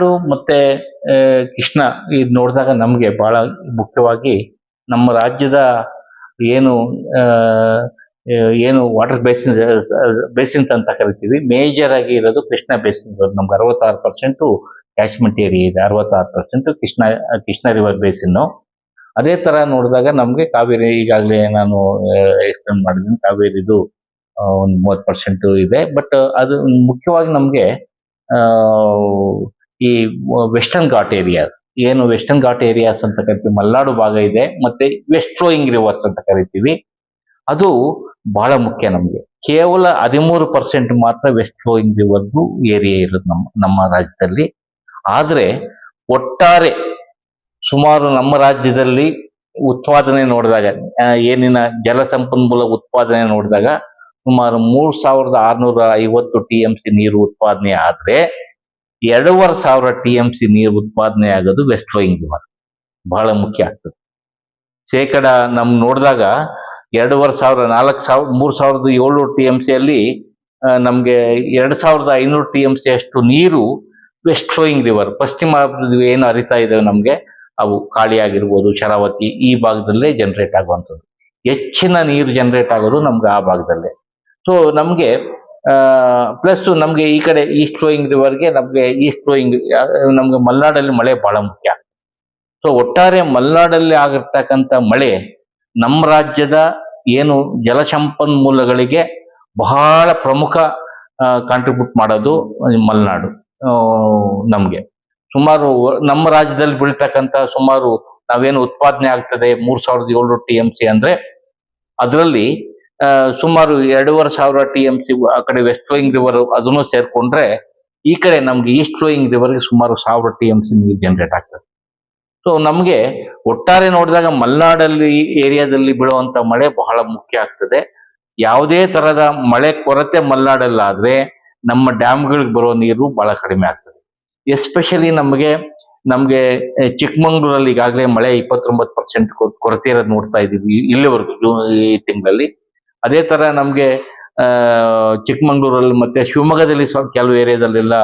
ಮಲೆನಾಡು ಮತ್ತೆ ಕೃಷ್ಣ ಇದು ನೋಡಿದಾಗ ನಮಗೆ ಬಹಳ ಮುಖ್ಯವಾಗಿ ನಮ್ಮ ರಾಜ್ಯದ ಏನು ಏನು ವಾಟರ್ ಬೇಸಿನ್ ಬೇಸಿನ್ಸ್ ಅಂತ ಕರಿತೀವಿ. ಮೇಜರ್ ಆಗಿ ಇರೋದು ಕೃಷ್ಣ ಬೇಸಿನ್ ನಮ್ಗೆ ಅರವತ್ತಾರು ಪರ್ಸೆಂಟು ಕ್ಯಾಶ್ಮೆಂಟ್ ಏರಿಯಾ ಇದೆ. ಅರವತ್ತಾರು ಪರ್ಸೆಂಟ್ ಕೃಷ್ಣ ಕೃಷ್ಣ ರಿವರ್ ಬೇಸಿನ್ನು ಅದೇ ತರ ನೋಡಿದಾಗ ನಮಗೆ ಕಾವೇರಿ, ಈಗಾಗಲೇ ನಾನು ಎಕ್ಸ್ಪ್ಲೇನ್ ಮಾಡಿದ್ದೀನಿ. ಕಾವೇರಿದು ಒಂದು ಮೂವತ್ತು ಪರ್ಸೆಂಟ್ ಇದೆ. ಬಟ್ ಅದು ಮುಖ್ಯವಾಗಿ ನಮಗೆ ಈ ವೆಸ್ಟರ್ನ್ ಘಾಟ್ ಏರಿಯಾ ಏನು ವೆಸ್ಟರ್ನ್ ಘಾಟ್ ಏರಿಯಾಸ್ ಅಂತ ಕರಿತೀವಿ, ಮಲ್ನಾಡು ಭಾಗ ಇದೆ, ಮತ್ತೆ ವೆಸ್ಟ್ ಫ್ಲೋಯಿಂಗ್ ರಿವರ್ಸ್ ಅಂತ ಕರಿತೀವಿ. ಅದು ಬಹಳ ಮುಖ್ಯ ನಮಗೆ. ಕೇವಲ ಹದಿಮೂರು ಪರ್ಸೆಂಟ್ ಮಾತ್ರ ವೆಸ್ಟ್ ಫ್ಲೋಯಿಂಗ್ ರಿವರ್ದು ಏರಿಯಾ ಇರೋದು ನಮ್ಮ ನಮ್ಮ ರಾಜ್ಯದಲ್ಲಿ. ಆದರೆ ಒಟ್ಟಾರೆ ಸುಮಾರು ನಮ್ಮ ರಾಜ್ಯದಲ್ಲಿ ಉತ್ಪಾದನೆ ನೋಡಿದಾಗ ಏನಿನ ಜಲ ಸಂಪನ್ಮೂಲ ಉತ್ಪಾದನೆ ನೋಡಿದಾಗ ಸುಮಾರು ಮೂರು ಸಾವಿರದ ಆರ್ನೂರ ಐವತ್ತು ಟಿ ಎಂ ಸಿ ನೀರು ಉತ್ಪಾದನೆ ಆದ್ರೆ ಎರಡೂವರೆ ಸಾವಿರ ಟಿ ಎಂ ಸಿ ನೀರು ಉತ್ಪಾದನೆ ಆಗೋದು ವೆಸ್ಟ್ ರಿವರ್ ಬಹಳ ಮುಖ್ಯ ಆಗ್ತದೆ. ಶೇಕಡ ನಮ್ ನೋಡಿದಾಗ ಎರಡೂವರೆ ಸಾವಿರ, ನಾಲ್ಕು ಸಾವಿರ, ಮೂರು ಸಾವಿರದ ಏಳ್ನೂರು ಟಿ ಎಂ ಸಿ ಅಲ್ಲಿ ನಮಗೆ ಎರಡ್ ಸಾವಿರದ ಐನೂರು ಟಿ ಎಂ ಸಿ ಅಷ್ಟು ನೀರು ವೆಸ್ಟ್ ಫ್ಲೋಯಿಂಗ್ ರಿವರ್ ಪಶ್ಚಿಮ ಏನು ಅರಿತಾ ಇದ್ದಾವೆ ನಮಗೆ, ಅವು ಕಾಳಿ ಆಗಿರ್ಬೋದು, ಶರಾವತಿ ಈ ಭಾಗದಲ್ಲೇ ಜನರೇಟ್ ಆಗುವಂಥದ್ದು. ಹೆಚ್ಚಿನ ನೀರು ಜನರೇಟ್ ಆಗೋದು ನಮ್ಗೆ ಆ ಭಾಗದಲ್ಲೇ. ಸೊ ನಮ್ಗೆ ಪ್ಲಸ್ ನಮಗೆ ಈ ಕಡೆ ಈಸ್ಟ್ ಫ್ಲೋಯಿಂಗ್ ರಿವರ್ಗೆ ನಮ್ಗೆ ಈಸ್ಟ್ ಫ್ಲೋಯಿಂಗ್ ನಮ್ಗೆ ಮಲೆನಾಡಲ್ಲಿ ಮಳೆ ಬಹಳ ಮುಖ್ಯ. ಸೊ ಒಟ್ಟಾರೆ ಮಲೆನಾಡಲ್ಲಿ ಆಗಿರ್ತಕ್ಕಂಥ ಮಳೆ ನಮ್ಮ ರಾಜ್ಯದ ಏನು ಜಲಸಂಪನ್ಮೂಲಗಳಿಗೆ ಬಹಳ ಪ್ರಮುಖ ಕಾಂಟ್ರಿಬ್ಯೂಟ್ ಮಾಡೋದು ಮಲೆನಾಡು ನಮ್ಗೆ. ಸುಮಾರು ನಮ್ಮ ರಾಜ್ಯದಲ್ಲಿ ಬೀಳ್ತಕ್ಕಂಥ ಸುಮಾರು ನಾವೇನು ಉತ್ಪಾದನೆ ಆಗ್ತದೆ ಮೂರ್ ಸಾವಿರದ ಏಳ್ನೂರು ಟಿ ಎಂ ಸಿ ಅಂದ್ರೆ, ಅದರಲ್ಲಿ ಸುಮಾರು ಎರಡೂವರೆ ಸಾವಿರ ಟಿ ಎಂ ಸಿ ಆ ಕಡೆ ವೆಸ್ಟ್ ಫ್ಲೋಯಿಂಗ್ ರಿವರ್ ಅದನ್ನು ಸೇರ್ಕೊಂಡ್ರೆ ಈ ಕಡೆ ನಮ್ಗೆ ಈಸ್ಟ್ ಫ್ಲೋಯಿಂಗ್ ರಿವರ್ಗೆ ಸುಮಾರು ಸಾವಿರ ಟಿ ಎಂ ಸಿ ನೀರು ಜನರೇಟ್ ಆಗ್ತದೆ. ಸೊ ನಮ್ಗೆ ಒಟ್ಟಾರೆ ನೋಡಿದಾಗ ಮಲೆನಾಡಲ್ಲಿ ಏರಿಯಾದಲ್ಲಿ ಬೀಳುವಂತ ಮಳೆ ಬಹಳ ಮುಖ್ಯ ಆಗ್ತದೆ. ಯಾವುದೇ ತರದ ಮಳೆ ಕೊರತೆ ಮಲೆನಾಡಲ್ಲಾದ್ರೆ ನಮ್ಮ ಡ್ಯಾಮ್ಗಳಿಗೆ ಬರೋ ನೀರು ಬಹಳ ಕಡಿಮೆ ಆಗ್ತದೆ. ಎಸ್ಪೆಷಲಿ ನಮಗೆ, ನಮ್ಗೆ ಚಿಕ್ಕಮಂಗ್ಳೂರಲ್ಲಿ ಈಗಾಗಲೇ ಮಳೆ ಇಪ್ಪತ್ತೊಂಬತ್ತು ಪರ್ಸೆಂಟ್ ಕೊರತೆ ಇರೋದು ನೋಡ್ತಾ ಇದೀವಿ ಇಲ್ಲಿವರೆಗೂ ಈ ತಿಂಗಳಲ್ಲಿ. ಅದೇ ತರ ನಮ್ಗೆ ಚಿಕ್ಕಮಂಗ್ಳೂರಲ್ಲಿ ಮತ್ತೆ ಶಿವಮೊಗ್ಗದಲ್ಲಿ ಸ್ವಲ್ಪ ಕೆಲವು ಏರಿಯಾದಲ್ಲೆಲ್ಲ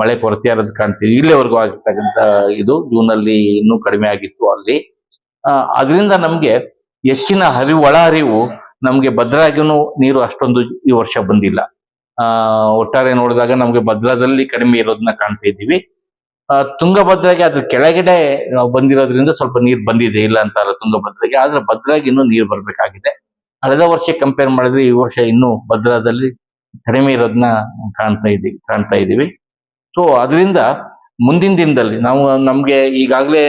ಮಳೆ ಕೊರತೆ ಇರೋದು ಕಾಣ್ತೀವಿ. ಇಲ್ಲಿವರೆಗೂ ಆಗಿರ್ತಕ್ಕಂಥ ಇದು ಜೂನ್ ಅಲ್ಲಿ ಇನ್ನೂ ಕಡಿಮೆ ಆಗಿತ್ತು ಅಲ್ಲಿ. ಅದರಿಂದ ನಮ್ಗೆ ಹೆಚ್ಚಿನ ಹರಿ, ಒಳ ಹರಿವು ನಮ್ಗೆ ಭದ್ರಾಗಿನೂ ನೀರು ಅಷ್ಟೊಂದು ಈ ವರ್ಷ ಬಂದಿಲ್ಲ. ಆ, ಒಟ್ಟಾರೆ ನೋಡಿದಾಗ ನಮ್ಗೆ ಭದ್ರಾದಲ್ಲಿ ಕಡಿಮೆ ಇರೋದನ್ನ ಕಾಣ್ತಾ ಇದ್ದೀವಿ. ತುಂಗಭದ್ರಾಗೆ ಅದ್ರ ಕೆಳಗಡೆ ಬಂದಿರೋದ್ರಿಂದ ಸ್ವಲ್ಪ ನೀರು ಬಂದಿದೆ, ಇಲ್ಲ ಅಂತ ಅಲ್ಲ ತುಂಗಭದ್ರಾಗೆ. ಆದ್ರೆ ಭದ್ರಾಗಿ ಇನ್ನೂ ನೀರು ಬರ್ಬೇಕಾಗಿದೆ. ಕಳೆದ ವರ್ಷ ಕಂಪೇರ್ ಮಾಡಿದ್ರೆ ಈ ವರ್ಷ ಇನ್ನೂ ಭದ್ರಾದಲ್ಲಿ ಕಡಿಮೆ ಇರೋದನ್ನ ಕಾಣ್ತಾ ಇದ್ದೀವಿ ಕಾಣ್ತಾ ಇದ್ದೀವಿ. ಸೊ ಅದರಿಂದ ಮುಂದಿನ ದಿನದಲ್ಲಿ ನಾವು ನಮ್ಗೆ ಈಗಾಗಲೇ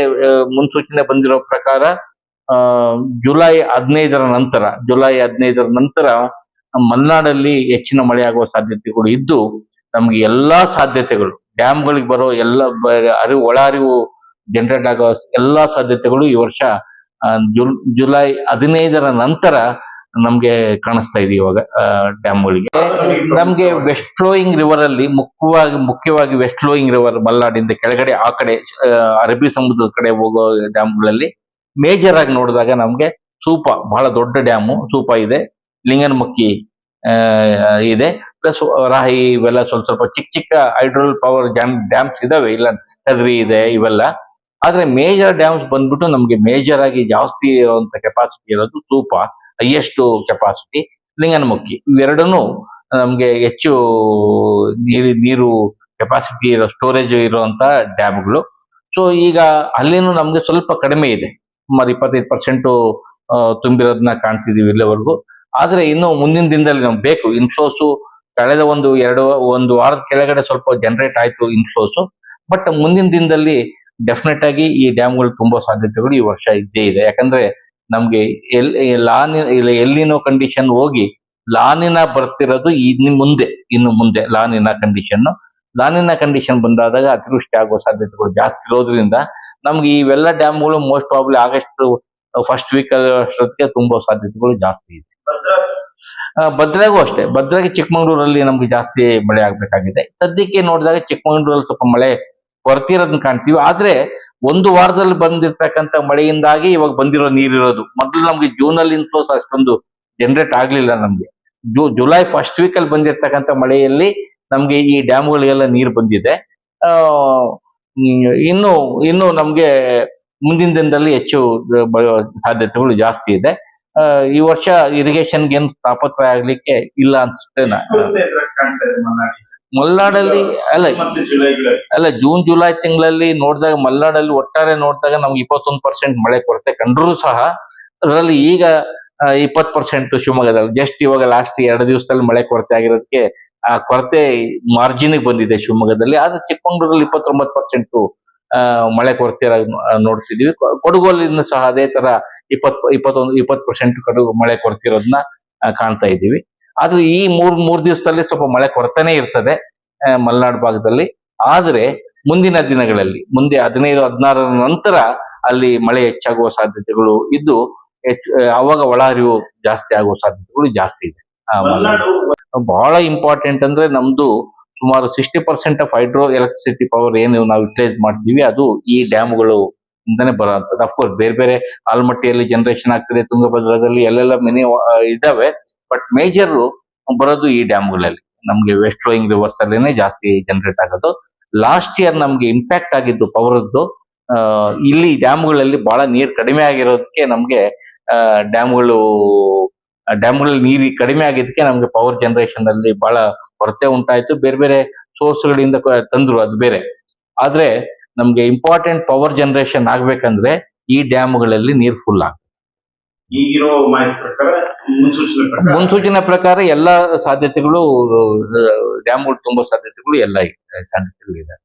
ಮುನ್ಸೂಚನೆ ಬಂದಿರೋ ಪ್ರಕಾರ ಜುಲೈ ಹದಿನೈದರ ನಂತರ, ಜುಲೈ ಹದಿನೈದರ ನಂತರ ಮಲೆನಾಡಲ್ಲಿ ಹೆಚ್ಚಿನ ಮಳೆ ಆಗುವ ಸಾಧ್ಯತೆಗಳು ಇದ್ದು, ನಮ್ಗೆ ಎಲ್ಲಾ ಸಾಧ್ಯತೆಗಳು, ಡ್ಯಾಮ್ಗಳಿಗೆ ಬರೋ ಎಲ್ಲ ಅರಿವು, ಒಳ ಅರಿವು ಜನರೇಟ್ ಆಗೋ ಎಲ್ಲಾ ಸಾಧ್ಯತೆಗಳು ಈ ವರ್ಷ ಜುಲೈ ಹದಿನೈದರ ನಂತರ ನಮ್ಗೆ ಕಾಣಿಸ್ತಾ ಇದೆ ಇವಾಗ ಡ್ಯಾಮ್ಗಳಿಗೆ ನಮ್ಗೆ ವೆಸ್ಟ್ ಫ್ಲೋಯಿಂಗ್ ರಿವರ್ ಅಲ್ಲಿ ಮುಖ್ಯವಾಗಿ ಮುಖ್ಯವಾಗಿ ವೆಸ್ಟ್ ಫ್ಲೋಯಿಂಗ್ ರಿವರ್ ಮಲ್ನಾಡಿಂದ ಕೆಳಗಡೆ ಆ ಕಡೆ ಅರಬ್ಬಿ ಸಮುದ್ರದ ಕಡೆ ಹೋಗೋ ಡ್ಯಾಮ್ಗಳಲ್ಲಿ ಮೇಜರ್ ಆಗಿ ನೋಡಿದಾಗ ನಮ್ಗೆ ಸೂಪ, ಬಹಳ ದೊಡ್ಡ ಡ್ಯಾಮು ಸೂಪ ಇದೆ, ಲಿಂಗನಮಕ್ಕಿ ಇದೆ ಪ್ಲಸ್ ರಾಹಿ ಇವೆಲ್ಲ ಸ್ವಲ್ಪ ಸ್ವಲ್ಪ ಚಿಕ್ಕ ಚಿಕ್ಕ ಹೈಡ್ರೋಲ್ ಪವರ್ ಡ್ಯಾಮ್ ಡ್ಯಾಮ್ಸ್ ಇದಾವೆ, ಇಲ್ಲ ಕದ್ರಿ ಇದೆ ಇವೆಲ್ಲ. ಆದ್ರೆ ಮೇಜರ್ ಡ್ಯಾಮ್ಸ್ ಬಂದ್ಬಿಟ್ಟು ನಮ್ಗೆ ಮೇಜರ್ ಆಗಿ ಜಾಸ್ತಿ ಇರುವಂತ ಕೆಪಾಸಿಟಿ ಇರೋದು ಸೂಪ. ಹೈಯೆಸ್ಟ್ ಕೆಪಾಸಿಟಿ ಲಿಂಗನಮುಖಿ ಇವೆರಡೂ ನಮ್ಗೆ ಹೆಚ್ಚು ನೀರು ನೀರು ಕೆಪಾಸಿಟಿ ಇರೋ ಸ್ಟೋರೇಜ್ ಇರುವಂತ ಡ್ಯಾಮ್ಗಳು ಸೊ ಈಗ ಅಲ್ಲಿನೂ ನಮಗೆ ಸ್ವಲ್ಪ ಕಡಿಮೆ ಇದೆ. ಸುಮಾರು ಇಪ್ಪತ್ತೈದು ಪರ್ಸೆಂಟ್ ತುಂಬಿರೋದನ್ನ ಕಾಣ್ತಿದೀವಿ ಇಲ್ಲಿವರೆಗೂ. ಆದರೆ ಇನ್ನು ಮುಂದಿನ ದಿನದಲ್ಲಿ ನಮ್ಗೆ ಬೇಕು. ಇನ್ಫ್ಲೋಸು ಕಳೆದ ಒಂದು ಎರಡು, ಒಂದು ವಾರದ ಕೆಳಗಡೆ ಸ್ವಲ್ಪ ಜನರೇಟ್ ಆಯ್ತು ಇನ್ಫ್ಲೋಸು ಬಟ್ ಮುಂದಿನ ದಿನದಲ್ಲಿ ಡೆಫಿನೆಟ್ ಆಗಿ ಈ ಡ್ಯಾಮ್ಗಳು ತುಂಬೋ ಸಾಧ್ಯತೆಗಳು ಈ ವರ್ಷ ಇದ್ದೇ ಇದೆ. ಯಾಕಂದ್ರೆ ನಮ್ಗೆ ಎಲ್ ಲಾನಿ ಎಲ್ಲಿನೋ ಕಂಡೀಷನ್ ಹೋಗಿ ಲಾನಿನ ಬರ್ತಿರೋದು ಇನ್ನು ಮುಂದೆ ಇನ್ನು ಮುಂದೆ ಲಾನಿನ ಕಂಡೀಷನ್ ಲಾನಿನ ಕಂಡೀಷನ್ ಬಂದಾದಾಗ ಅತಿವೃಷ್ಟಿ ಆಗುವ ಸಾಧ್ಯತೆಗಳು ಜಾಸ್ತಿ ಇರೋದ್ರಿಂದ ನಮ್ಗೆ ಇವೆಲ್ಲ ಡ್ಯಾಮ್ಗಳು most probably August first week ಅಷ್ಟೊತ್ತಿಗೆ ತುಂಬೋ ಸಾಧ್ಯತೆಗಳು ಜಾಸ್ತಿ ಇದೆ. ಭದ್ರಾಗೂ ಅಷ್ಟೇ. ಭದ್ರಾಗೆ ಚಿಕ್ಕಮಂಗ್ಳೂರಲ್ಲಿ ನಮ್ಗೆ ಜಾಸ್ತಿ ಮಳೆ ಆಗ್ಬೇಕಾಗಿದೆ. ಸದ್ಯಕ್ಕೆ ನೋಡಿದಾಗ ಚಿಕ್ಕಮಂಗ್ಳೂರಲ್ಲಿ ಸ್ವಲ್ಪ ಮಳೆ ಕೊರತೆ ಇರೋದನ್ನ ಕಾಣ್ತೀವಿ. ಆದ್ರೆ ಒಂದು ವಾರದಲ್ಲಿ ಬಂದಿರ್ತಕ್ಕಂಥ ಮಳೆಯಿಂದಾಗಿ ಇವಾಗ ಬಂದಿರೋ ನೀರಿರೋದು. ಮೊದಲು ನಮ್ಗೆ ಜೂನ್ ಅಲ್ಲಿ ಇನ್ಫ್ಲೋಸ್ ಅಷ್ಟೊಂದು ಜನರೇಟ್ ಆಗ್ಲಿಲ್ಲ ನಮ್ಗೆ. ಜೂ, ಜುಲೈ ಫಸ್ಟ್ ವೀಕ್ ಅಲ್ಲಿ ಬಂದಿರ್ತಕ್ಕಂಥ ಮಳೆಯಲ್ಲಿ ನಮ್ಗೆ ಈ ಡ್ಯಾಮ್ಗಳಿಗೆಲ್ಲ ನೀರು ಬಂದಿದೆ. ಇನ್ನು ಇನ್ನು ನಮ್ಗೆ ಮುಂದಿನ ದಿನದಲ್ಲಿ ಹೆಚ್ಚು ಸಾಧ್ಯತೆಗಳು ಜಾಸ್ತಿ ಇದೆ. ಈ ವರ್ಷ ಇರಿಗೇಷನ್ಗೆ ಏನು ತಾಪತ್ರಯ ಆಗ್ಲಿಕ್ಕೆ ಇಲ್ಲ ಅನ್ಸುತ್ತೆ ಮಲೆನಾಡಲ್ಲಿ ಅಲ್ಲ ಅಲ್ಲ ಜೂನ್ ಜುಲೈ ತಿಂಗಳಲ್ಲಿ ನೋಡಿದಾಗ ಮಲ್ನಾಡಲ್ಲಿ ಒಟ್ಟಾರೆ ನೋಡಿದಾಗ ನಮ್ಗೆ ಇಪ್ಪತ್ತೊಂದು ಪರ್ಸೆಂಟ್ ಮಳೆ ಕೊರತೆ ಕಂಡ್ರೂ ಸಹ ಅದರಲ್ಲಿ ಈಗ ಇಪ್ಪತ್ತು ಪರ್ಸೆಂಟ್ ಶಿವಮೊಗ್ಗದಲ್ಲಿ. ಜಸ್ಟ್ ಇವಾಗ ಲಾಸ್ಟ್ ಎರಡು ದಿವಸದಲ್ಲಿ ಮಳೆ ಕೊರತೆ ಆಗಿರೋದಕ್ಕೆ ಆ ಕೊರತೆ ಮಾರ್ಜಿನ್ ಬಂದಿದೆ ಶಿವಮೊಗ್ಗದಲ್ಲಿ. ಆದ್ರೆ ಚಿಕ್ಕಮಂಗ್ಳೂರಲ್ಲಿ ಇಪ್ಪತ್ತೊಂಬತ್ತು ಪರ್ಸೆಂಟ್ ಮಳೆ ಕೊರತೆ ನೋಡ್ತಿದೀವಿ ಕೊ- ಸಹ ಅದೇ ತರ ಇಪ್ಪತ್ ಇಪ್ಪತ್ತೊಂದು ಇಪ್ಪತ್ತು ಪರ್ಸೆಂಟ್ ಕಡುಗು ಮಳೆ ಕೊರತೆ ಇರೋದನ್ನ ಕಾಣ್ತಾ ಇದ್ದೀವಿ. ಆದ್ರೆ ಈ ಮೂರ್ ಮೂರ್ ದಿವಸದಲ್ಲಿ ಸ್ವಲ್ಪ ಮಳೆ ಕೊರತೆನೇ ಇರ್ತದೆ ಮಲೆನಾಡು ಭಾಗದಲ್ಲಿ. ಆದ್ರೆ ಮುಂದಿನ ದಿನಗಳಲ್ಲಿ ಮುಂದೆ ಹದಿನೈದು ಹದಿನಾರರ ನಂತರ ಅಲ್ಲಿ ಮಳೆ ಹೆಚ್ಚಾಗುವ ಸಾಧ್ಯತೆಗಳು ಇದ್ದು ಹೆಚ್ಚು ಅವಾಗ ಒಳಹರಿವು ಜಾಸ್ತಿ ಆಗುವ ಸಾಧ್ಯತೆಗಳು ಜಾಸ್ತಿ ಇದೆ. ಬಹಳ ಇಂಪಾರ್ಟೆಂಟ್ ಅಂದ್ರೆ ನಮ್ದು ಸುಮಾರು sixty percent of hydro electricity power ಏನು ನಾವು ಯುಟಿಲೈಸ್ ಮಾಡ್ತೀವಿ ಅದು ಈ ಡ್ಯಾಮ್ಗಳು ಇಂದಾನೆ ಬರುವಂತದ್ದು ಅಫ್ಕೋರ್ಸ್ ಬೇರೆ ಬೇರೆ ಆಲ್ಮಟ್ಟಿಯಲ್ಲಿ ಜನರೇಷನ್ ಆಗ್ತದೆ ತುಂಗಭದ್ರದಲ್ಲಿ ಎಲ್ಲೆಲ್ಲ ಮಿನಿ ಇದಾವೆ ಬಟ್ ಮೇಜರ್ ಬರೋದು ಈ ಡ್ಯಾಮ್ಗಳಲ್ಲಿ ನಮ್ಗೆ ವೆಸ್ಟ್ ಫ್ಲೋಯಿಂಗ್ ರಿವರ್ಸ್ ಅಲ್ಲೇನೆ ಜಾಸ್ತಿ ಜನರೇಟ್ ಆಗೋದು. ಲಾಸ್ಟ್ ಇಯರ್ ನಮ್ಗೆ ಇಂಪ್ಯಾಕ್ಟ್ ಆಗಿದ್ದು ಪವರ್ದು ಇಲ್ಲಿ ಡ್ಯಾಮ್ಗಳಲ್ಲಿ ಬಹಳ ನೀರ್ ಕಡಿಮೆ ಆಗಿರೋದಕ್ಕೆ ನಮ್ಗೆ ಡ್ಯಾಮ್ಗಳು ಡ್ಯಾಮ್ಗಳಲ್ಲಿ ನೀರು ಕಡಿಮೆ ಆಗಿದ್ದಕ್ಕೆ ನಮ್ಗೆ ಪವರ್ ಜನರೇಷನ್ ಅಲ್ಲಿ ಬಹಳ ಕೊರತೆ ಉಂಟಾಯ್ತು. ಬೇರೆ ಬೇರೆ ಸೋರ್ಸ್ಗಳಿಂದ ತಂದ್ರು ಅದು ಬೇರೆ. ಆದ್ರೆ ನಮ್ಗೆ ಇಂಪಾರ್ಟೆಂಟ್ ಪವರ್ ಜನರೇಷನ್ ಆಗ್ಬೇಕಂದ್ರೆ ಈ ಡ್ಯಾಮ್ಗಳಲ್ಲಿ ನೀರು ಫುಲ್ ಆಗ ಈಗಿರೋ ಮಾಹಿತಿ ಪ್ರಕಾರ, ಮುನ್ಸೂಚನೆ ಪ್ರಕಾರ. ಮುನ್ಸೂಚನೆ ಪ್ರಕಾರ ಎಲ್ಲಾ ಸಾಧ್ಯತೆಗಳು, ಡ್ಯಾಮ್ಗಳು ತುಂಬೋ ಸಾಧ್ಯತೆಗಳು ಎಲ್ಲ ಸಾಧ್ಯತೆಗಳು ಇದೆ.